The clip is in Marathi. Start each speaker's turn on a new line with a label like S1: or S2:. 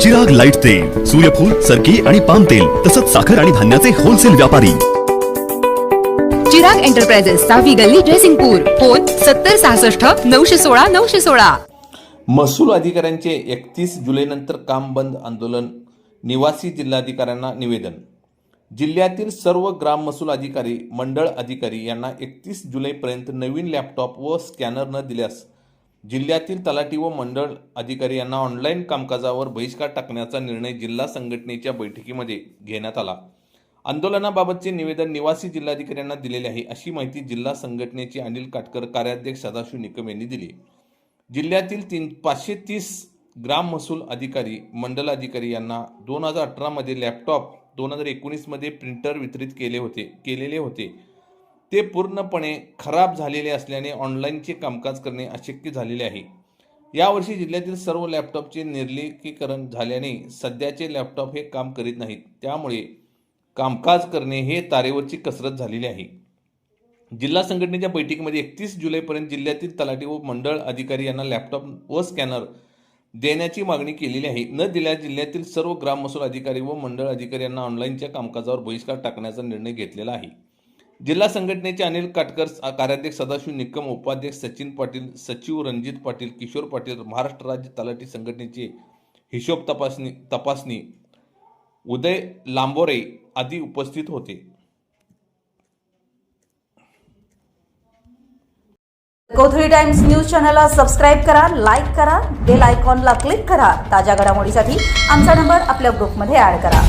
S1: चिराग लाइट तेल सूर्यफूल सरकी आणि पाम तेल तसंच साखर आणि धान्याचे होलसेल व्यापारी.
S2: चिराग एंटरप्राइजेस सहावी गल्ली जयसिंगपूर. फोन सत्तर सहासष्ट नऊशे सोळा नऊशे सोळा.
S3: महसूल अधिकाऱ्यांचे एकतीस जुलैनंतर काम बंद आंदोलन निवासी जिल्हाधिकाऱ्यांना निवेदन. जिल्ह्यातील सर्व ग्राम महसूल अधिकारी मंडळ अधिकारी यांना एकतीस जुलैपर्यंत नवीन लॅपटॉप व स्कॅनर न दिल्यास जिल्ह्यातील तलाठी व मंडळ अधिकारी यांना ऑनलाईन कामकाजावर बहिष्कार टाकण्याचा निर्णय जिल्हा संघटनेच्या बैठकीमध्ये घेण्यात आला. आंदोलनाबाबतचे निवेदन निवासी जिल्हाधिकाऱ्यांना दिलेले आहे अशी माहिती जिल्हा संघटनेचे अनिल काटकर कार्याध्यक्ष सदाशिव निकम यांनी दिली. जिल्ह्यातील तीन पाचशे तीस ग्राम महसूल अधिकारी मंडल अधिकारी यांना दोन हजार अठरामध्ये लॅपटॉप दोन हजार एकोणीसमध्ये प्रिंटर वितरित केले होते केलेले होते. ते पूर्णपणे खराब झालेले असल्याने ऑनलाईनचे कामकाज करणे अशक्य झालेले आहे. यावर्षी जिल्ह्यातील सर्व लॅपटॉपचे निर्लेखीकरण झाल्याने सध्याचे लॅपटॉप हे काम करीत नाहीत. त्यामुळे कामकाज करणे हे तारेवरची कसरत झालेली आहे. जिल्हा संघटनेच्या बैठकीमध्ये एकतीस जुलैपर्यंत जिल्ह्यातील तलाठी व मंडळ अधिकारी यांना लॅपटॉप व स्कॅनर देण्याची मागणी केलेली आहे. न दिल्यास जिल्ह्यातील सर्व ग्राम महसूल अधिकारी व मंडळ अधिकारी यांना ऑनलाईनच्या कामकाजावर बहिष्कार टाकण्याचा निर्णय घेतलेला आहे. जिल्हा संघटनेचे अनिल काटकर कार्याध्यक्ष सदाशिव निकम उपाध्यक्ष सचिन पाटील सचिव रणजित पाटील किशोर पाटील महाराष्ट्र राज्य तलाठी संघटनेचे हिशोब तपासणी तपासणी उदय लांबोरे आदी उपस्थित होते.
S4: कोथळी टाइम्स न्यूज चॅनलला सबस्क्राईब करा लाईक करा बेल आयकॉनला क्लिक करा. ताज्या घडामोडीसाठी आमचा नंबर आपल्या ग्रुपमध्ये ॲड करा.